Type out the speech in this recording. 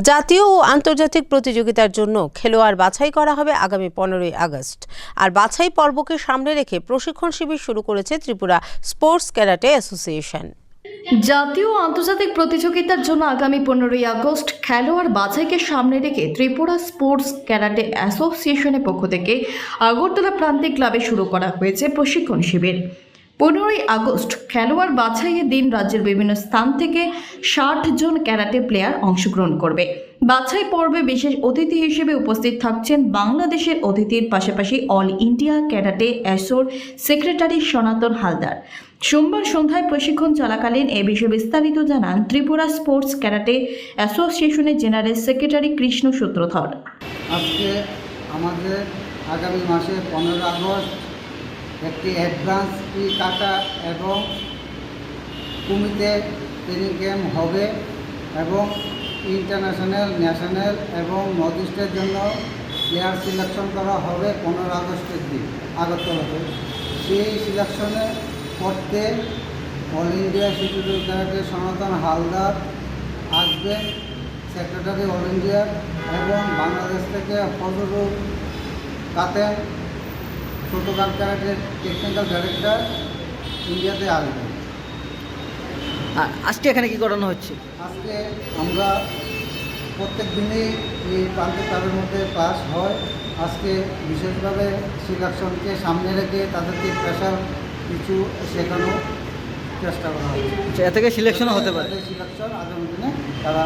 জাতীয় ও আন্তর্জাতিক প্রতিযোগিতার জন্য খেলোয়াড় বাছাই করা হবে আগামী পনেরোই আগস্ট। আর বাছাই পর্বকে সামনে রেখে প্রশিক্ষণ শিবির শুরু করেছে ত্রিপুরা স্পোর্টস ক্যারাটে অ্যাসোসিয়েশন। জাতীয় আন্তর্জাতিক প্রতিযোগিতার জন্য আগামী পনেরোই আগস্ট খেলোয়াড় বাছাইকে সামনে রেখে ত্রিপুরা স্পোর্টস ক্যারাটে অ্যাসোসিয়েশনের পক্ষ থেকে আগরতলা প্রান্তিক ক্লাবে শুরু করা হয়েছে প্রশিক্ষণ শিবির। পনেরোই আগস্ট খেলোয়াড় বাছাইয়ের দিন রাজ্যের বিভিন্ন স্থান থেকে ষাট জন ক্যারাটে প্লেয়ার অংশগ্রহণ করবে। বাছাই পর্বে বিশেষ অতিথি হিসেবে উপস্থিত থাকছেন বাংলাদেশের অতিথির পাশাপাশি অল ইন্ডিয়া ক্যারাটে অ্যাসোর সেক্রেটারি সনাতন হালদার। সোমবার সন্ধ্যায় প্রশিক্ষণ চলাকালীন এ বিষয়ে বিস্তারিত জানান ত্রিপুরা স্পোর্টস ক্যারাটে অ্যাসোসিয়েশনের জেনারেল সেক্রেটারি কৃষ্ণ সূত্রধর। আজকে আমাদের আগামী মাসে পনেরো আগস্ট একটি অ্যাডভান্স ই কাটা এবং কুমিতে ট্রেনিং ক্যাম্প হবে এবং ইন্টারন্যাশনাল ন্যাশনাল এবং নর্থ ইস্টের জন্য প্লেয়ার সিলেকশন করা হবে পনেরো আগস্টের দিন আগরতলাতে সেই সিলেকশনে করতে অল ইন্ডিয়া ক্যারাটে সনাতন হালদার আসবেন সেক্রেটারি অল ইন্ডিয়ার এবং বাংলাদেশ থেকে ফজরুল কাতেম ছোটোকার ক্যারাটের টেকনিক্যাল ডাইরেক্টর ইন্ডিয়াতে আসবে আজকে এখানে কি করানো হচ্ছে? আজকে আমরা প্রত্যেক দিনই এই প্রান্তিক ক্লাবের মধ্যে ক্লাস হয়। আজকে বিশেষভাবে সিলেকশনকে সামনে রেখে তাদেরকে স্পেশাল কিছু শেখানো চেষ্টা করা হচ্ছে। এ থেকে সিলেকশনও হতে পারে? সিলেকশন আগামী দিনে তারা